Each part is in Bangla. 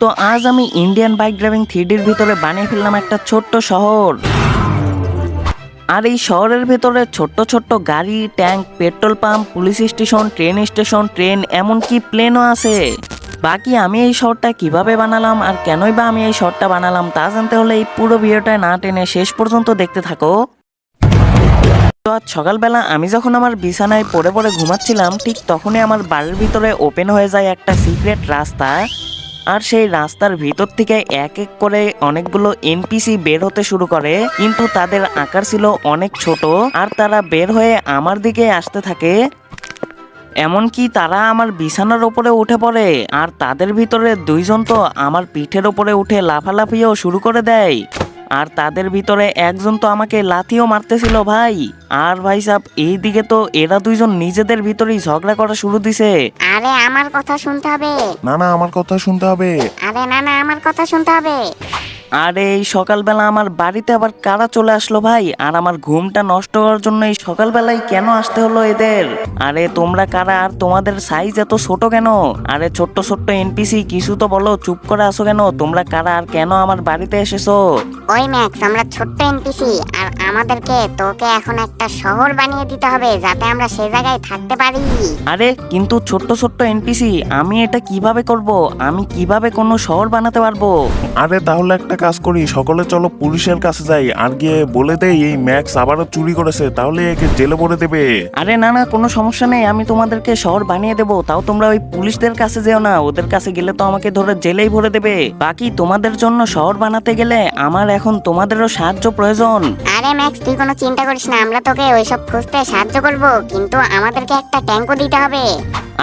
তো আজ আমি ইন্ডিয়ান বাইক ড্রাইভিং থ্রিডির ভিতরে বানিয়ে ফেললাম একটা ছোট্ট শহর। আর এই শহরের ভেতরে ছোট্ট ছোট্ট গাড়ি tank petrol pump police station train station train এমনকি প্লেনও আছে। বাকি আমি এই শহরটা কীভাবে বানালাম আর কেনই বা আমি এই শহরটা বানালাম তা জানতে হলে এই পুরো ভিডিওটা না টেনে শেষ পর্যন্ত দেখতে থাকো। তো আজ সকালবেলা আমি যখন আমার বিছানায় পড়ে পড়ে ঘুমাচ্ছিলাম, ঠিক তখনই আমার বাড়ির ভিতরে ওপেন হয়ে যায় একটা সিক্রেট রাস্তা। আর সেই রাস্তার ভিতর থেকে এক এক করে অনেকগুলো এনপিসি বের হতে শুরু করে। কিন্তু তাদের আকার ছিল অনেক ছোট আর তারা বের হয়ে আমার দিকে আসতে থাকে। এমনকি তারা আমার বিছানার ওপরে উঠে পড়ে আর তাদের ভিতরে দুইজন তো আমার পিঠের ওপরে উঠে লাফালাফিও শুরু করে দেয়। আর তাদের ভিতরে একজন তো আমাকে লাথিও মারতেছিল ভাই। আর ভাই সাহ এইদিকে তো এরা দুইজন নিজেদের ভিতরেই ঝগড়া করা শুরু দিছে। আরে আমার কথা শুনতে হবে। না না আমার কথা শুনতে হবে। আরে না না আমার কথা শুনতে হবে। আরে এই সকালবেলা আমার বাড়িতে আবার কারা চলে আসলো ভাই? আর আমার ঘুমটা নষ্ট হওয়ার জন্য এই সকালবেলায় কেন আসতে হলো এদের? আরে তোমরা কারা আর তোমাদের সাইজ এত ছোট কেন? আরে ছোট্ট ছোট্ট এনপিসি কিছু তো বলো চুপ করে আসো কেন? তোমরা কারা আর কেন আমার বাড়িতে এসেছ? ওই ম্যাক্স আমরা ছোট্ট এনপিসি আর আমাদেরকে তোকে এখন একটা শহর বানিয়ে দিতে হবে যাতে আমরা সে জায়গায় থাকতে পারি। আরে কিন্তু ছোট্ট ছোট্ট এনপিসি আমি এটা কীভাবে করব? আমি কীভাবে কোনো শহর বানাতে পারব? আরে তাহলে একটা কাজ করি সকলে চলো পুলিশের কাছে যাই। আর গিয়ে বলে দেই এই ম্যাক্স আবারও চুরি করেছে তাহলে একে জেলে ভরে দেবে। আরে না না কোনো সমস্যা নেই আমি তোমাদেরকে শহর বানিয়ে দেবো তাও তোমরা ওই পুলিশদের কাছে যেও না ওদের কাছে গেলে তো আমাকে ধরে জেলেই ভরে দেবে। বাকি তোমাদের জন্য শহর বানাতে গেলে আমার এখন তোমাদেরও সাহায্য প্রয়োজন। আরে ম্যাক্স তুই কোনো চিন্তা করিস না আমরা তোকে ওইসব খুঁজতে সাহায্য করব কিন্তু আমাদেরকে একটা ট্যাঙ্কও দিতে হবে।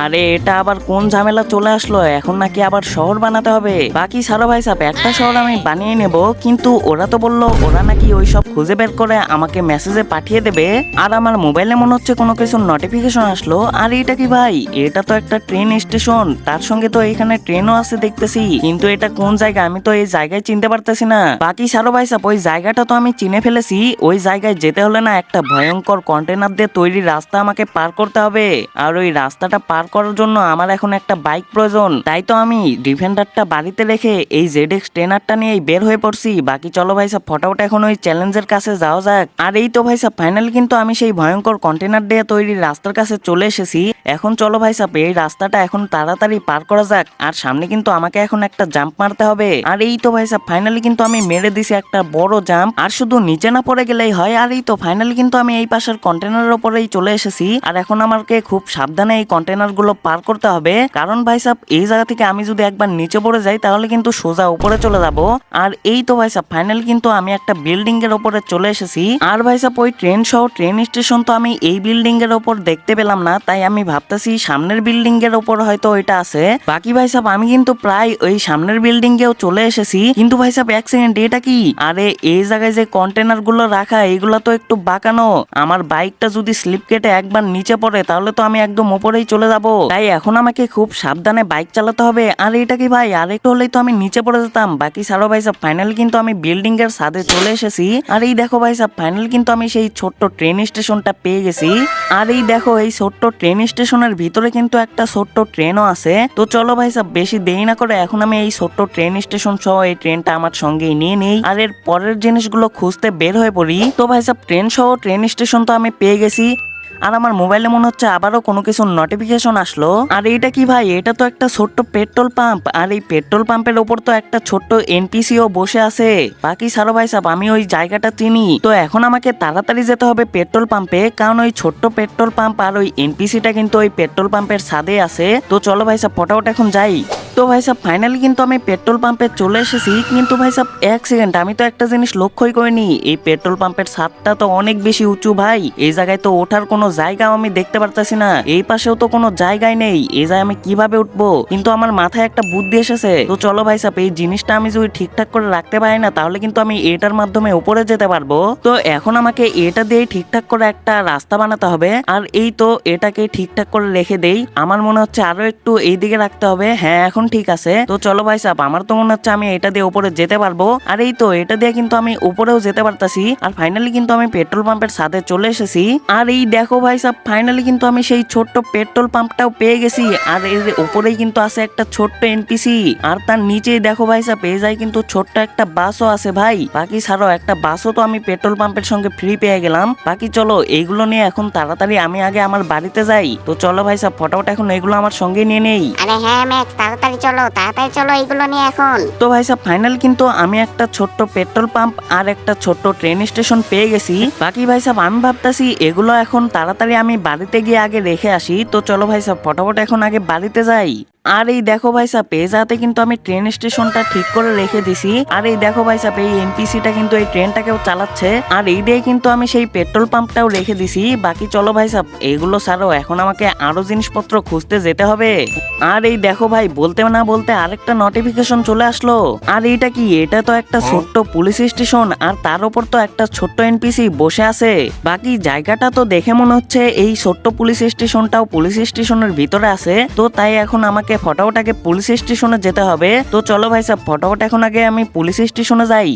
আরে এটা আবার কোন ঝামেলা চলে আসলো? এখন নাকি আবার শহর বানাতে হবে? বাকি সারো ভাই সাহেব একটা শহর আমি বানিয়ে নেব, কিন্তু ওরা তো বলল, ওরা নাকি ওই সব খুঁজে বের করে আমাকে মেসেজে পাঠিয়ে দেবে। আর আমার মোবাইলে মনে হচ্ছে কোনো কিছু নোটিফিকেশন আসলো। আর এটা কি ভাই? এটা তো একটা ট্রেন স্টেশন তার সঙ্গে তো এখানে ট্রেনও আছে দেখতেছি। কিন্তু এটা কোন জায়গা? আমি তো এই জায়গায় চিনতে পারতেছি না। বাকি সারো ভাই সাহেব ওই জায়গাটা তো আমি চিনে ফেলেছি। ওই জায়গায় যেতে হলে না একটা ভয়ঙ্কর কন্টেনার দিয়ে তৈরি রাস্তা আমাকে পার করতে হবে। আর ওই রাস্তাটা পার করার জন্য আমার এখন একটা বাইক প্রয়োজন। তাই তো আমি ডিফেন্ডারটা বাড়িতে রেখে এই জেডএক্স ট্রেনারটা নিয়েই বের হয়ে পড়ছি। বাকি চলো ভাই সাহেব ফটাফট এখন ওই চ্যালেঞ্জের কাছে যাওয়া যাক। আর এই তো ভাই সাহেব ফাইনালি কিন্তু আমি সেই ভয়ঙ্কর কন্টেনার দিয়ে তৈরি রাস্তার কাছে চলে এসেছি। এখন চলো ভাই সাহেব এই রাস্তাটা এখন তাড়াতাড়ি পার করা যাক, আর সামনে কিন্তু আমাকে এখন একটা জাম্প মারতে হবে। আর এই তো ভাই সাহেব ফাইনালি কিন্তু আমি মেরে দিছি একটা বড় জাম্প, আর শুধু নিচে না পড়ে গেলেই হয়, আর এই তো ফাইনালি কিন্তু আমি এই পাশের কন্টেনারের উপরেই চলে এসেছি। আর এখন আমাকে খুব সাবধানে এই কন্টেনারগুলো পার করতে হবে, কারণ ভাই সাহেব এই জায়গা থেকে আমি যদি একবার নিচে পড়ে যাই, তাহলে কিন্তু সোজা উপরে চলে যাব। আর এই তো ভাই সাহেব ফাইনালি কিন্তু আমি একটা বিল্ডিং এর উপরে চলে এসেছি। আর ভাই সাহেব ওই ট্রেন সহ ট্রেন স্টেশন তো আমি এই বিল্ডিং এর উপর দেখতে পেলাম না, তাই আমি ভাবতেছি সামনের বিল্ডিং এর উপর হয়তো ওইটা আছে। বাকি ভাই সাহেব আমি কিন্তু প্রায় ওই সামনের বিল্ডিং এও চলে এসেছি। কিন্তু ভাই সাহেব এক সেকেন্ড এটা কি? আরে, এই জায়গায় যে কন্টেনারগুলো রাখা, এগুলো তো একটু বাঁকানো। আমার বাইকটা যদি স্লিপ কেটে একবার নিচে পড়ে, তাহলে তো আমি একদম উপরেই চলে যাব। তাই এখন আমাকে খুব সাবধানে বাইক চালাতে হবে। আর এটা কি ভাই? আর একটু হলেই তো আমি নিচে পড়ে যেতাম। বাকি সারো ভাই সাহেব ফাইনালি কিন্তু আমি বিল্ডিং এর সাথে চলে এসেছি। আর এই দেখো ভাই সাহেব ফাইনাল কিন্তু আমি সেই ছোট্ট ট্রেন স্টেশনটা পেয়ে গেছি। আর এই দেখো, এই ছোট্ট ট্রেন স্টেশনের ভিতরে কিন্তু একটা ছোট্ট ট্রেনও আছে। তো চলো ভাই সাহেব বেশি দেরি না করে এখন আমি এই ছোট্ট ট্রেন স্টেশন সহ এই ট্রেনটা আমার সঙ্গে নিয়ে নেই। আর এর পরের জিনিসগুলো খুঁজতে বের হয়ে পড়ি। তো ভাই সাহেব ট্রেন সহ ট্রেন স্টেশন তো আমি পেয়ে গেছি। আর আমার মোবাইলে মনে হচ্ছে আবারও কোনো কিছু নোটিফিকেশন আসলো। আর এটা কি ভাই? এটা তো একটা ছোট্ট পেট্রোল পাম্প আর এই পেট্রোল পাম্পের ওপর তো একটা ছোট্ট এনপিসিও বসে আছে। বাকি সারো ভাই সাহেব, আমি ওই জায়গাটা চিনি। তো এখন আমাকে তাড়াতাড়ি যেতে হবে পেট্রোল পাম্পে কারণ ওই ছোট্ট পেট্রোল পাম্প আর ওই এনপিসিটা কিন্তু ওই পেট্রোল পাম্পের ছাদে আছে। তো চলো ভাই সাহেব, ফটাফট এখন যাই। তো ভাই সাহেব ফাইনালি কিন্তু আমি পেট্রোল পাম্পে চলে এসেছি। কিন্তু ভাই সাহেব এক সেকেন্ড আমি তো একটা জিনিস লক্ষ্যই করিনি। এই পেট্রোল পাম্পের ছাদটা তো অনেক বেশি উঁচু ভাই। এই জায়গায় তো ওঠার কোনো জায়গাও আমি দেখতে পারতাছি না। এই পাশেও তো কোনো জায়গায় নেই। এই জায়গায় আমি কীভাবে উঠবো? কিন্তু আমার মাথায় একটা বুদ্ধি এসেছে। তো চলো ভাই সাহেব এই জিনিসটা আমি যদি ঠিকঠাক করে রাখতে পারি না, তাহলে কিন্তু আমি এটার মাধ্যমে উপরে যেতে পারব। তো এখন আমাকে এটা দিয়ে ঠিকঠাক করে একটা রাস্তা বানাতে হবে। আর এই তো এটাকে ঠিকঠাক করে রেখে দেই। আমার মনে হচ্ছে আরও একটু এই দিকে রাখতে হবে। হ্যাঁ এখন এখন ঠিক আছে। তো চলো ভাই সাহেব আমার তো মনে হচ্ছে আমি এটা দিয়ে উপরে যেতে পারব। আর এই তো, এটা দিয়ে কিন্তু আমি উপরেও যেতে পারতাছি। আর ফাইনালি কিন্তু আমি পেট্রোল পাম্পের সাথে চলে এসেছি। আর এই দেখো ভাই সাহেব ফাইনালি কিন্তু আমি সেই ছোট্ট পেট্রোল পাম্পটাও পেয়ে গেছি। আর এর উপরেই কিন্তু আছে একটা ছোট্ট এনপিসি আর তার নিচেই দেখো ভাই সাহেব পেয়ে যায় কিন্তু ছোট্ট একটা বাসও আছে ভাই। বাকি ছাড়াও একটা বাসও তো আমি পেট্রোল পাম্পের সঙ্গে ফ্রি পেয়ে গেলাম। বাকি চলো, এইগুলো নিয়ে এখন তাড়াতাড়ি আমি আগে আমার বাড়িতে যাই। তো চলো ভাই সাহেব ফটাফট এখন এগুলো আমার সঙ্গে নিয়ে নেই। আরে হ্যাঁ ম্যাক্স তাড়াতাড়ি চলো, তাড়াতাড়ি চলো এইগুলো নিয়ে এখন। তো ভাই সাহেব ফাইনাল কিন্তু আমি একটা ছোট্ট পেট্রোল পাম্প আর একটা ছোট্ট ট্রেন স্টেশন পেয়ে গেছি। বাকি ভাই সাহেব, আমি ভাবতাছি এগুলো এখন তাড়াতাড়ি আমি বাড়িতে গিয়ে আগে রেখে আসি। তো চলো ভাই সাহেব, ফটাফট এখন আগে বাড়িতে যাই। আর এই দেখো ভাই সাহেব পেজাতে কিন্তু আমি ট্রেন স্টেশনটা ঠিক করে রেখে দিছি। আর এই দেখো ভাই সাহেব এই এনপিসিটা কিন্তু এই ট্রেনটাকেও চালাচ্ছে। আর এই দিয়ে কিন্তু আমি সেই পেট্রোল পাম্পটাও রেখে দিছি। বাকি চলো ভাই সাহেব এগুলো ছাড়াও এখন আমাকে আরও জিনিসপত্র খুঁজতে যেতে হবে। আর এই দেখো ভাই বলতে না বলতে আরেকটা নোটিফিকেশন চলে আসলো। আর এইটা কি এটা তো একটা ছোট্ট পুলিশ স্টেশন আর তার উপর তো একটা ছোট্ট এনপিসি বসে আছে। বাকি জায়গাটা তো দেখে মনে হচ্ছে এই ছোট্ট পুলিশ স্টেশনটাও পুলিশ স্টেশনের ভিতরে আছে। তো তাই এখন আমাকে ফটাফট আগে পুলিশ স্টেশনে যেতে হবে। তো চলো ভাই সাহেব ফটাফট এখন আগে আমি পুলিশ স্টেশনে যাই।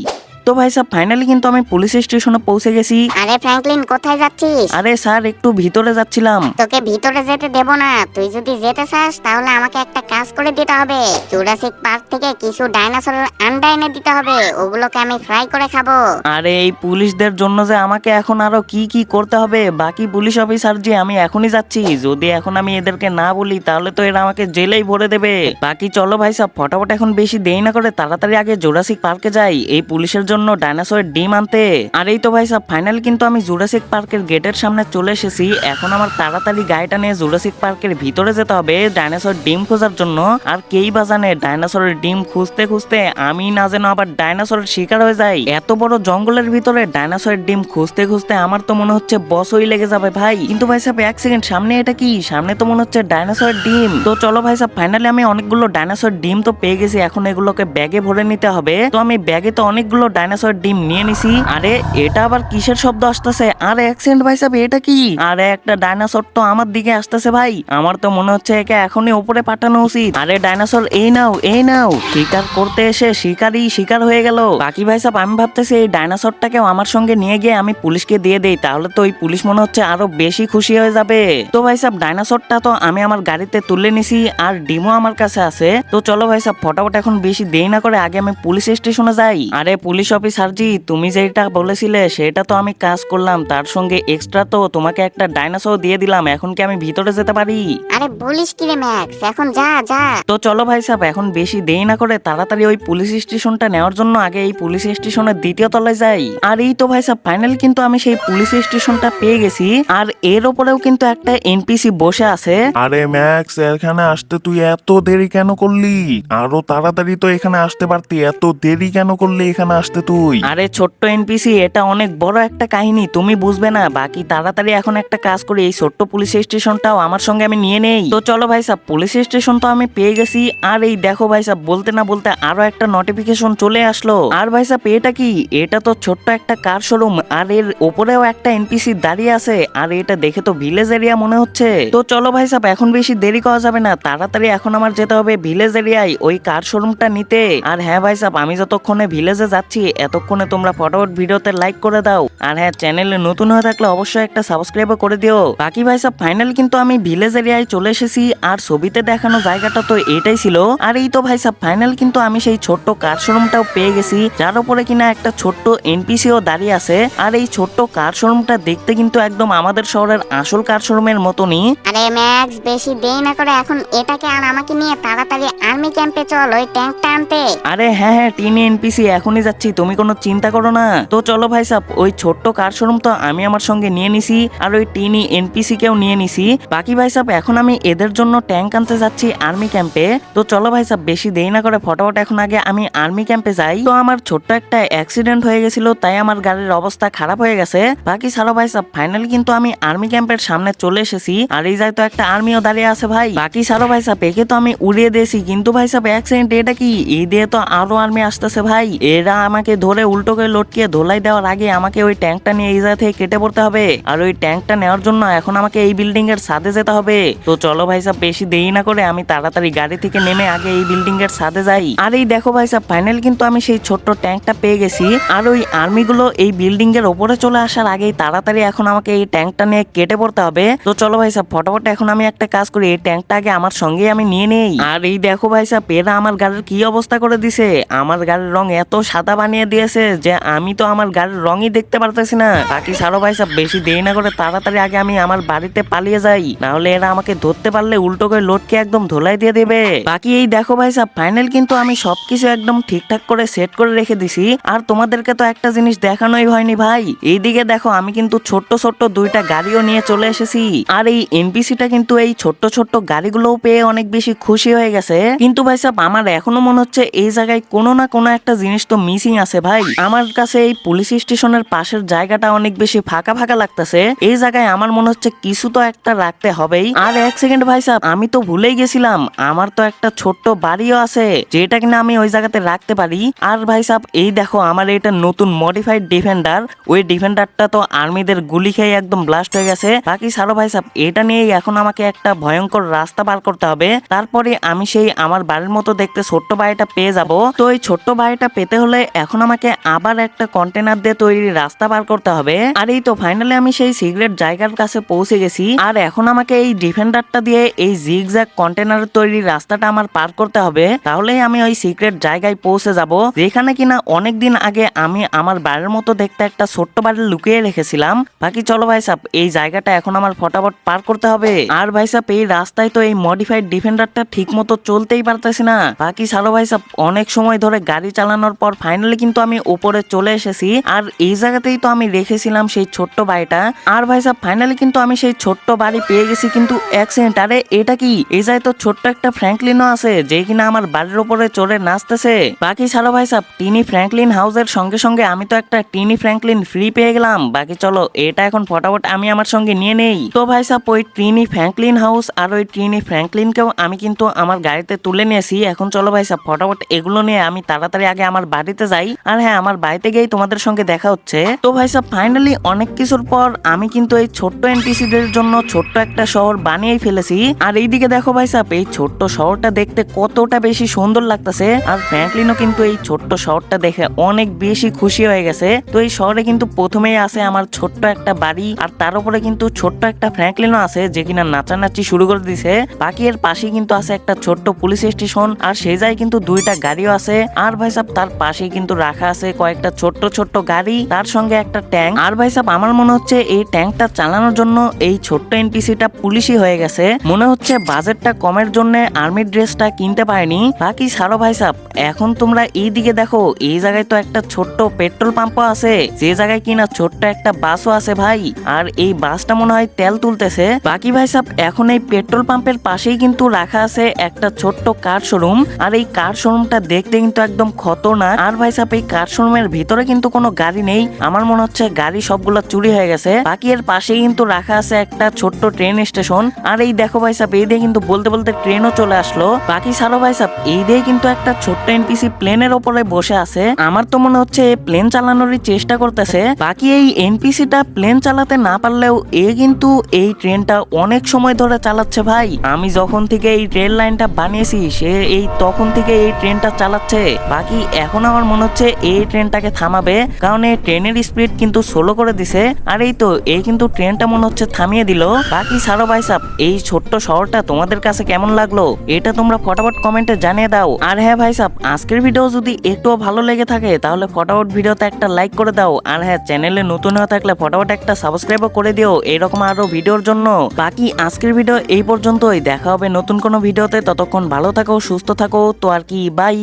তো ভাই সাহেব ফাইনালি কিন্তু আমি পুলিশ স্টেশনে পৌঁছে গেছি। আরে ফ্র্যাঙ্কলিন কোথায় যাচ্ছিস? আরে স্যার একটু ভিতরে যাচ্ছিলাম। তোকে ভিতরে যেতে দেব না। তুই যদি যেতে চাস তাহলে আমাকে একটা কাজ করে দিতে হবে। জুরাসিক পার্ক থেকে কিছু ডাইনোসরের আন্ডা এনে দিতে হবে। ওগুলোকে আমি ফ্রাই করে খাব। আরে এই পুলিশদের জন্য যে আমাকে এখন আরও কি কি করতে হবে বাকি পুলিশ অফিসার যে আমি এখনই যাচ্ছি যদি এখন আমি এদেরকে না বলি তাহলে তো এরা আমাকে জেলেই ভরে দেবে। বাকি চলো ভাই সব ফটাফট এখন বেশি দেরি না করে তাড়াতাড়ি আগে জোরাসিক পার্কে যাই। এই পুলিশের জন্য ডাইনোসরের ডিম আনতে। আর এই তো ভাই সব, ফাইনাল কিন্তু আমি জুরাসিক পার্কের গেটের সামনে চলে এসেছি। এখন আমার তাড়াতাড়ি গাড়িটা নিয়ে জুরাসিক পার্কের ভিতরে যেতে হবে, ডাইনোসর ডিম খোঁজার জন্য। আর কেই বা জানে ডাইনোসরের ডিম খুঁজতে খুঁজতে আমি না যেন আবার ডাইনোসরের শিকার হয়ে যাই। এত বড় জঙ্গলের ভিতরে ডাইনোসরের ডিম খুঁজতে খুঁজতে আমার তো মনে হচ্ছে বসই লেগে যাবে ভাই। কিন্তু ভাই সাহেব এক সেকেন্ড, সামনে এটা কি? সামনে তো মনে হচ্ছে ডাইনোসরের ডিম। তো চলো ভাই সাহেব ফাইনালি আমি অনেকগুলো ডাইনোসর ডিম তো পেয়ে গেছি, এখন এগুলোকে ব্যাগে ভরে নিতে হবে। তো আমি ব্যাগে তো অনেকগুলো ডাইনোসর ডিম নিয়ে নিছি। আরে, এটা আবার কিসের শব্দ আসতেছে? আরে অ্যাক্সিডেন্ট ভাই সাহেব, এটা কি? আরে, একটা ডাইনোসর তো আমার দিকে আসতেছে ভাই। আমার তো মনে হচ্ছে একে এখনই উপরে পাঠানো উচিত। আরে ডাইনোসর এই নাও এই নাও। শিকার করতে এসে শিকারই শিকার হয়ে গেল। বাকি ভাই সাহেব, আমি ভাবতেছি এই ডাইনোসরটাকেও আমার সঙ্গে নিয়ে গিয়ে আমি পুলিশকে দিয়ে দেই। তাহলে তো ওই পুলিশ মনে হচ্ছে আরও বেশি খুশি হয়ে যাবে। তো ভাই সাহেব ডাইনোসরটা তো আমি আমার গাড়িতে তুলে নিছি আর ডিমও আমার কাছে আছে। তো চলো ভাই সাহেব, ফটাফট এখন বেশি দেরি না করে আগে আমি পুলিশ স্টেশনে যাই। আরে, পুলিশ অফিসার জি তুমি যেটা বলেছিলে সেটা তো আমি কাজ করলাম। তার সঙ্গে এক্সট্রা তো তোমাকে একটা ডাইনোসর দিয়ে দিলাম এখন কি আমি ভিতরে যেতে পারি? আরে বলিস কি রে ম্যাক্স এখন যা যা। তো চলো ভাই সাহেব এখন বেশি দেরি না করে তাড়াতাড়ি ওই পুলিশ স্টেশনটা নেওয়ার জন্য আগে এই পুলিশ স্টেশনের দ্বিতীয় তলায় যাই। আর এই তো ভাই সাহেব ফাইনাল কিন্তু আমি সেই পুলিশ স্টেশনটা পেয়ে গেছি। আর এর ওপরেও কিন্তু একটা এনপিসি বসে আছে। আরে ম্যাক্স এখানে আসতে তুই এত দেরি কেন করলি? আরও তাড়াতাড়ি তো এখানে আসতে পারতি এত দেরি কেন করলি এখানে আসতে তুই। আরে ছোট্ট এনপিসি এটা অনেক বড় একটা কাহিনী, তুমি বুঝবে না। বাকি তাড়াতাড়ি এখন একটা কাজ করি, এই ছোট্ট পুলিশ স্টেশনটাও আমার সঙ্গে আমি নিয়ে নেই। তো চলো ভাই সাহেব পুলিশ স্টেশন তো আমি পেয়ে গেছি। আর এই দেখো ভাই সাহেব বলতে না বলতে আরও একটা নোটিফিকেশন চলে আসলো। আর ভাই সাহেব এটা কি? এটা তো ছোট্ট একটা কার শোরুম আর এর ওপরেও একটা এনপিসি দাঁড়িয়ে আছে। আর এটা দেখে তো ভিলেজ এরিয়া মনে হচ্ছে। তো চলো ভাই সাহেব এখন বেশি দেরি করা যাবে না। তাড়াতাড়ি এখন আমার যেতে হবে ভিলেজ এরিয়ায় ওই কার শোরুমটা নিতে। আর হ্যাঁ ভাই সাহেব আমি যতক্ষণে ভিলেজে যাচ্ছি এতক্ষণে তোমরা ফটোফট ভিডিওতে লাইক করে দাও। আর হ্যাঁ চ্যানেলে নতুন হয়ে থাকলে অবশ্যই একটা সাবস্ক্রাইব করে দিও। বাকি ভাই সাহেব ফাইনাল কিন্তু আমি ভিলেজ এরিয়ায় চলে এসেছি আর ছবিতে দেখানো জায়গাটা তো এটাই ছিল। আর এই তো ভাই সাহেব ফাইনাল কিন্তু আমি সেই ছোট্ট কার শোরুমটাও পেয়ে গেছি যার উপরে কিনা একটা ছোট্ট এনপিসিও দাঁড়িয়ে আছে। আর এই ছোট্ট কার শোরুমটা দেখতে কিন্তু একদম আমাদের শহরের আসল কার শোরুমের মতনই। আরে ম্যাক্স বেশি দেরি না করে এখন এটাকে আর আমাকে নিয়ে তাড়াতাড়ি আর্মি ক্যাম্পে চল ওই ট্যাঙ্কটা আনতে। আরে হ্যাঁ হ্যাঁ টিনি এনপিসি এখনই যাচ্ছি। তুমি কোনো চিন্তা করো না। তো চলো ভাই সাহ ওই ছোট্ট কার শোরুম তো আমি আমার সঙ্গে নিয়ে নিছি, আর ওই টিনি এনপিসি কেও নিয়ে নিছি। বাকি ভাই সাহ এখন আমি এদের জন্য ট্যাঙ্ক আনতে যাচ্ছি আর্মি ক্যাম্পে। তো চলো ভাই সাহ বেশি দেরি না করে ফটাফট এখন আগে আমি আর্মি ক্যাম্পে যাই। তো আমার ছোট্ট একটা অ্যাক্সিডেন্ট হয়ে গেছিল, তাই আমার গাড়ির অবস্থা খারাপ হয়ে গেছে। বাকি ছাড়ো ভাই সাহ ফাইনালি কিন্তু আমি আর্মি ক্যাম্পের সামনে চলে এসেছি, আর এই যায় তো একটা আর্মিও দাঁড়িয়ে আছে ভাই। বাকি ছাড়ো ভাই সাহ একে তো আমি উড়িয়ে দিয়েছি, কিন্তু ভাই সাহ অ্যাক্সিডেন্ট এটা কি? এই দিয়ে তো আরও আর্মি আসতেছে ভাই। এরা আমাকে আমাকে ধরে উল্টো করে লটকিয়ে ধোলাই দেওয়ার আগে আমাকে ওই ট্যাঙ্কটা নিয়ে এই জায়গা থেকে কেটে পড়তে হবে। আর ওই ট্যাঙ্কটা নেওয়ার জন্য এখন আমাকে এই বিল্ডিং এর সাথে যেতে হবে। তো চলো ভাই সাহেব, বেশি দেরি না করে আমি তাড়াতাড়ি গাড়ি থেকে নেমে আগে এই বিল্ডিং এর সাথে যাই। আর এই দেখো ভাই সাহেব, ফাইনাল কিন্তু আমি সেই ছোট্ট ট্যাঙ্কটা পেয়ে গেছি। আর ওই আর্মি গুলো এই বিল্ডিং এর ওপরে চলে আসার আগেই তাড়াতাড়ি এখন আমাকে এই ট্যাঙ্কটা নিয়ে কেটে পড়তে হবে। তো চলো ভাই সাহেব, ফটাফট এখন আমি একটা কাজ করি, এই ট্যাঙ্কটা আগে আমার সঙ্গে আমি নিয়ে নেই। আর এই দেখো ভাই সাহেব, এরা আমার গাড়ির কি অবস্থা করে দিছে? আমার গাড়ির রং এত সাদা বানিয়ে দিয়েছে যে আমি তো আমার গাড়ির রঙই দেখতে পারতেছি না। বাকি সারো ভাই সাহেব বেশি দেরি না করে তাড়াতাড়ি আগে আমি আমার বাড়িতে পালিয়ে যাই। না হলে এরা আমাকে ধরতে পারলে উল্টো করে লোটকে একদম ধোলাই দিয়ে দেবে। বাকি এই দেখো ভাই সাহেব ফাইনাল কিন্তু আমি সবকিছু একদম ঠিকঠাক করে সেট করে রেখে দিছি। আর তোমাদেরকে তো একটা জিনিস দেখানোই হয়নি ভাই। এইদিকে দেখো আমি কিন্তু ছোট্ট ছোট্ট দুইটা গাড়িও নিয়ে চলে এসেছি। আর এই এনপিসিটা কিন্তু এই ছোট্ট ছোট্ট গাড়িগুলোও পেয়ে অনেক বেশি খুশি হয়ে গেছে। কিন্তু ভাই সাহেব আমার এখনও মনে হচ্ছে এই জায়গায় কোনো না কোনো একটা জিনিস তো মিসিং আছে। ভাই। আমার কাছে এই পুলিশ স্টেশনের পাশের জায়গাটা অনেক বেশি ফাঁকা ফাঁকা লাগতেছে। এই জায়গায় আমার মনে হচ্ছে কিছু তো একটা রাখতে হবেই। আর এক সেকেন্ড ভাই সাহেব, আমি তো ভুলেই গেছিলাম। আমার তো একটা ছোট্ট বাড়িও আছে, যেটা কিনা আমি ওই জায়গাতে রাখতে পারি। আর ভাই সাহেব, এই দেখো, আমার এটা নতুন মডিফাইড ডিফেন্ডার ওই ডিফেন্ডারটা তো আর্মিদের গুলি খেয়ে একদম ব্লাস্ট হয়ে গেছে। বাকি সারো ভাই সাহেব, এটা নিয়েই এখন আমাকে একটা ভয়ঙ্কর রাস্তা পার করতে হবে। তারপরে আমি সেই আমার বাড়ির মতো দেখতে ছোট্ট বাড়িটা পেয়ে যাব। তো এই ছোট্ট বাড়িটা পেতে হলে এখন আমাকে আবার একটা কন্টেনার দিয়ে তৈরি রাস্তা পার করতে হবে। আর এই তো ফাইনালি আমি সেই সিগারেট জায়গার কাছে পৌঁছে গেছি। আর এখন আমাকে এই ডিফেন্ডারটা দিয়ে এই জিগজ্যাগ কন্টেনারের তৈরি রাস্তাটা আমার পার করতে হবে। তাহলেই আমি ওই সিক্রেট জায়গায় পৌঁছে যাব। যেখানে কিনা অনেকদিন আগে আমি আমার বাড়ির মতো দেখতে একটা ছোট্ট বাড়ি লুকিয়ে রেখেছিলাম। বাকি চলো ভাই সাহেব এই জায়গাটা এখন আমার ফটাফট পার করতে হবে। আর ভাই সাহেব এই রাস্তায় তো এই মডিফাইড ডিফেন্ডারটা ঠিক মতো চলতেই পারতেছি না। বাকি সালো ভাই সাহেব অনেক সময় ধরে গাড়ি চালানোর পর ফাইনালি কিন্তু আমি উপরে চলে এসেছি। আর এই জায়গাতেই তো আমি রেখেছিলাম সেই ছোট্ট বাড়িটা। আর ভাই সাহেব ফাইনালি কিন্তু আমি সেই ছোট্ট বাড়ি পেয়ে গেছি কিন্তু অ্যাক্সিডেন্ট আরে, এটা কি? এই যায় তো ছোট্ট একটা ফ্র্যাঙ্কলিনও আছে, যে কিনা আমার বাড়ির উপরে চড়ে নাচতেছে। বাকি সালো ভাই সাহেব টিনি ফ্র্যাঙ্কলিন হাউসের সঙ্গে সঙ্গে আমি তো একটা টিনি ফ্র্যাঙ্কলিন ফ্রি পেয়ে গেলাম। বাকি চলো, এটা এখন ফটাফট আমি আমার সঙ্গে নিয়ে নেই। তো ভাই সাহেব, ওই ট্রিনি ফ্র্যাঙ্কলিন হাউস আর ওই ট্রিনি ফ্র্যাঙ্কলিনকেও আমি কিন্তু আমার গাড়িতে তুলে নিয়েছি। এখন চলো ভাই সাহেব, ফটাফট এগুলো নিয়ে আমি তাড়াতাড়ি আগে আমার বাড়িতে যাই। আর হ্যাঁ আমার বাড়িতে গিয়েই তোমাদের সঙ্গে দেখা হচ্ছে। তো ভাই সাহেব ফাইনালি অনেক কিছুর পর আমি কিন্তু এই ছোট্ট এনটিসিদের জন্য ছোট্ট একটা শহর বানিয়েই ফেলেছি। আর এইদিকে দেখো ভাই সাহেব এই ছোট্ট শহরটা দেখতে কতটা বেশি সুন্দর লাগতেছে। আর ফ্র্যাঙ্কলিনও কিন্তু এই ছোট্ট শহরটা দেখে অনেক বেশি খুশি হয়ে গেছে। তো এই শহরে কিন্তু প্রথমেই আছে আমার ছোট্ট একটা বাড়ি, আর তার উপরে কিন্তু ছোট্ট একটা ফ্র্যাঙ্কলিনও আছে যে কিনা নাচানাচি শুরু করে দিছে। বাকি এর পাশেই কিন্তু আছে একটা ছোট্ট পুলিশ স্টেশন, আর সেই যায় কিন্তু দুইটা গাড়িও আছে। আর ভাই সাহেব তার পাশেই কিন্তু রাখা আছে কয়েকটা ছোট্ট ছোট্ট গাড়ি, তার সঙ্গে একটা ট্যাঙ্ক। আর ভাই সাহেব আমার মনে হচ্ছে এই ট্যাঙ্কটা চালানোর জন্য এই ছোট্ট এনপিসিটা পুলিশই হয়ে গেছে। মনে হচ্ছে বাজেটটা কমের জন্য আর্মি ড্রেসটা কিনতে পারেনি। বাকি সারো ভাই সাহেব এখন তোমরা এই দিকে দেখো, এই জায়গায় তো একটা ছোট্ট পেট্রোল পাম্পও আছে। যে জায়গায় কিনা ছোট্ট একটা বাসও আছে ভাই। আর এই বাসটা মনে হয় তেল তুলতেছে। বাকি ভাই সাহেব এখন এই পেট্রোল পাম্পের পাশেই কিন্তু রাখা আছে একটা ছোট্ট কার শোরুম। আর এই কার শোরুমটা দেখতে কিন্তু একদম খতরনাক। আর ভাই সাহেব এই কার শোরুমের ভিতরে কিন্তু কোনো গাড়ি নেই। আমার মনে হচ্ছে গাড়ি সবগুলো চুরি হয়ে গেছে। বাকি এর পাশেই কিন্তু রাখা আছে একটা ছোট্ট ট্রেন স্টেশন আর এই দেখো ভাই সাহেব, এই দিয়ে কিন্তু বলতে বলতে ট্রেনও চলে আসলো। বাকি সারো ভাই সাহেব, এই দিয়ে কিন্তু একটা ছোট্ট এনপিসি প্লেনের ওপরে বসে আছে। আমার তো মনে হচ্ছে প্লেন চালানোরই চেষ্টা করতেছে। বাকি এই এনপিসিটা প্লেন চালাতে না পারলেও এ কিন্তু এই ট্রেনটা অনেক সময় ধরে চালাচ্ছে ভাই। আমি যখন থেকে এই ট্রেন লাইনটা বানিয়েছি, সে এই তখন থেকে এই ট্রেনটা চালাচ্ছে। বাকি এখন আমার মনে হচ্ছে এই ট্রেনটাকে থামাবে। কারণ এই ট্রেনের স্পিড কিন্তু স্লো করে দিছে। আর এই তো, এই কিন্তু ট্রেনটা মনে হচ্ছে থামিয়ে দিল। বাকি সারো ভাই সাহেব এই ছোট্ট শহরটা তোমাদের কাছে কেমন লাগল? এটা তোমরা ফটাফট কমেন্টে জানিয়ে দাও। আর হ্যাঁ ভাই সাহেব আজকের ভিডিও যদি একটুও ভালো লেগে থাকে, তাহলে ফটাফট ভিডিওতে একটা লাইক করে দাও। আর হ্যাঁ চ্যানেলে নতুন হয়ে থাকলে ফটাফট একটা সাবস্ক্রাইবও করে দিও, এরকম আরও ভিডিওর জন্য। বাকি আজকের ভিডিও এই পর্যন্তই। দেখা হবে নতুন কোনো ভিডিওতে ততক্ষণ ভালো থাকো, সুস্থ থাকো। তো আর কি বাই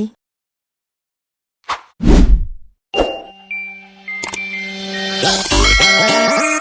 Música